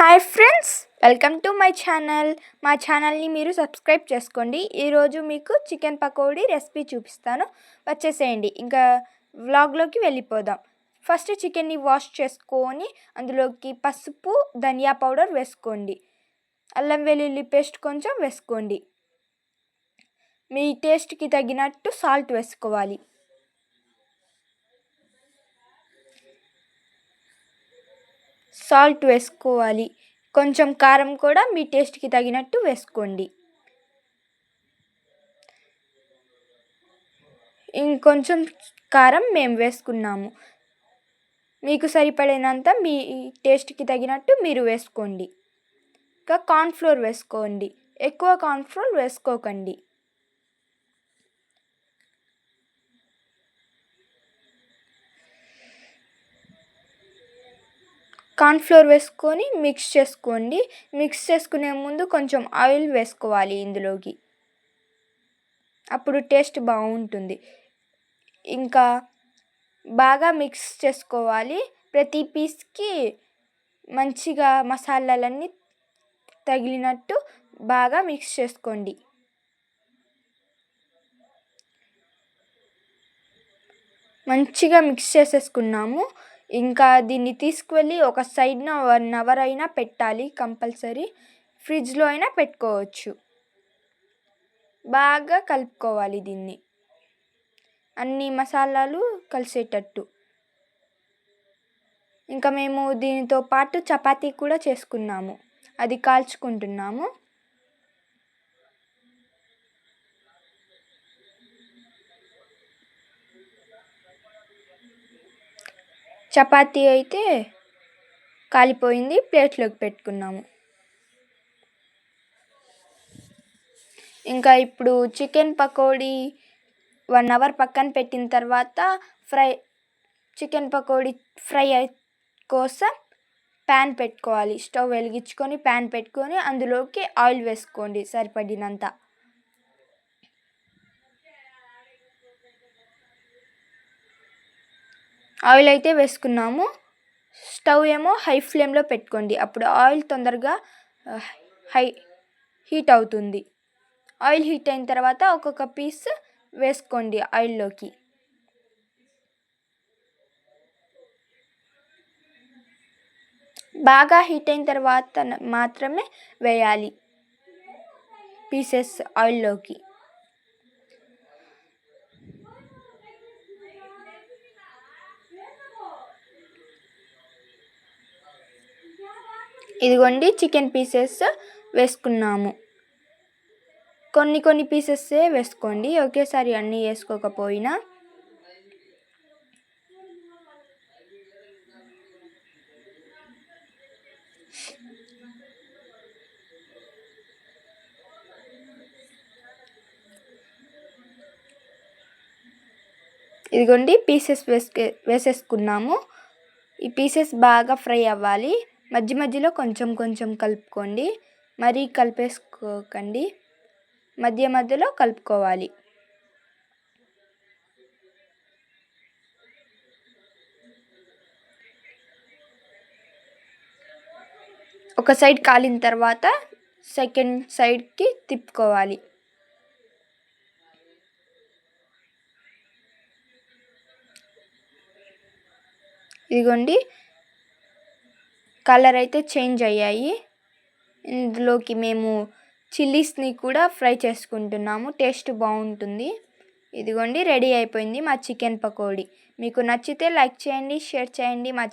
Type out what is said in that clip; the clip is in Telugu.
Hi friends welcome to my channel. మా ఛానల్ని మీరు సబ్స్క్రైబ్ చేసుకోండి. ఈరోజు మీకు చికెన్ పకోడీ రెసిపీ చూపిస్తాను. వచ్చేసేయండి. ఇంకా వ్లాగ్లోకి వెళ్ళిపోదాం. ఫస్ట్ చికెన్ని వాష్ చేసుకొని అందులోకి పసుపు ధనియా పౌడర్ వేసుకోండి. అల్లం వెల్లుల్లి పేస్ట్ కొంచెం వేసుకోండి. మీ టేస్ట్కి తగినట్టు సాల్ట్ వేసుకోవాలి. సాల్ట్ వేసుకోవాలి. కొంచెం కారం కూడా మీ టేస్ట్కి తగినట్టు వేసుకోండి. ఇంకొంచెం కారం మేము వేసుకున్నాము. మీకు సరిపడినంత మీ టేస్ట్కి తగినట్టు మీరు వేసుకోండి. ఇంకా కార్న్ఫ్లోర్ వేసుకోండి. ఎక్కువ కార్న్ఫ్లోర్ వేసుకోకండి. కార్న్ఫ్లోర్ వేసుకొని మిక్స్ చేసుకోండి. మిక్స్ చేసుకునే ముందు కొంచెం ఆయిల్ వేసుకోవాలి ఇందులోకి. అప్పుడు టేస్ట్ బాగుంటుంది. ఇంకా బాగా మిక్స్ చేసుకోవాలి. ప్రతి పీస్కి మంచిగా మసాలాలన్నీ తగిలినట్టు బాగా మిక్స్ చేసుకోండి. మంచిగా మిక్స్ చేసేసుకున్నాము. ఇంకా దీన్ని తీసుకువెళ్ళి ఒక సైడ్న వన్ అవర్ అయినా పెట్టాలి కంపల్సరీ. ఫ్రిడ్జ్లో అయినా పెట్టుకోవచ్చు. బాగా కలుపుకోవాలి దీన్ని. అన్ని మసాలాలు కలిసేటట్టు. ఇంకా మేము దీనితో పాటు చపాతీ కూడా చేసుకున్నాము. అది కాల్చుకుంటున్నాము. చపాతీ అయితే కాలిపోయింది ప్లేట్లోకి పెట్టుకున్నాము. ఇంకా ఇప్పుడు చికెన్ పకోడీ వన్ అవర్ పక్కన పెట్టిన తర్వాత ఫ్రై చికెన్ పకోడీ ఫ్రై కోసం ప్యాన్ పెట్టుకోవాలి. స్టవ్ వెలిగించుకొని ప్యాన్ పెట్టుకొని అందులోకి ఆయిల్ వేసుకోండి సరిపడినంత. ఆయిల్ అయితే వేసుకున్నాము. స్టవ్ ఏమో హై ఫ్లేమ్లో పెట్టుకోండి. అప్పుడు ఆయిల్ తొందరగా హై హీట్ అవుతుంది. ఆయిల్ హీట్ అయిన తర్వాత ఒక్కొక్క పీస్ వేసుకోండి ఆయిల్లోకి. బాగా హీట్ అయిన తర్వాత మాత్రమే వేయాలి పీసెస్ ఆయిల్లోకి. ఇదిగోండి చికెన్ పీసెస్ వేసుకున్నాము. కొన్ని కొన్ని పీసెస్సే వేసుకోండి. ఒకేసారి అన్నీ వేసుకోకపోయినా. ఇదిగోండి పీసెస్ వేసుకే వేసేసుకున్నాము. ఈ పీసెస్ బాగా ఫ్రై అవ్వాలి. మధ్య మధ్యలో కొంచెం కొంచెం కలుపుకోండి. మరీ కలిపేసుకోకండి. మధ్య మధ్యలో కలుపుకోవాలి. ఒక సైడ్ కాలిన తర్వాత సెకండ్ సైడ్కి తిప్పుకోవాలి. ఇదిగోండి. కలర్ అయితే చేంజ్ అయ్యాయి. ఇందులోకి మేము చిల్లీస్ని కూడా ఫ్రై చేసుకుంటున్నాము. టేస్ట్ బాగుంటుంది. ఇదిగోండి రెడీ అయిపోయింది మా చికెన్ పకోడీ. మీకు నచ్చితే లైక్ చేయండి షేర్ చేయండి మా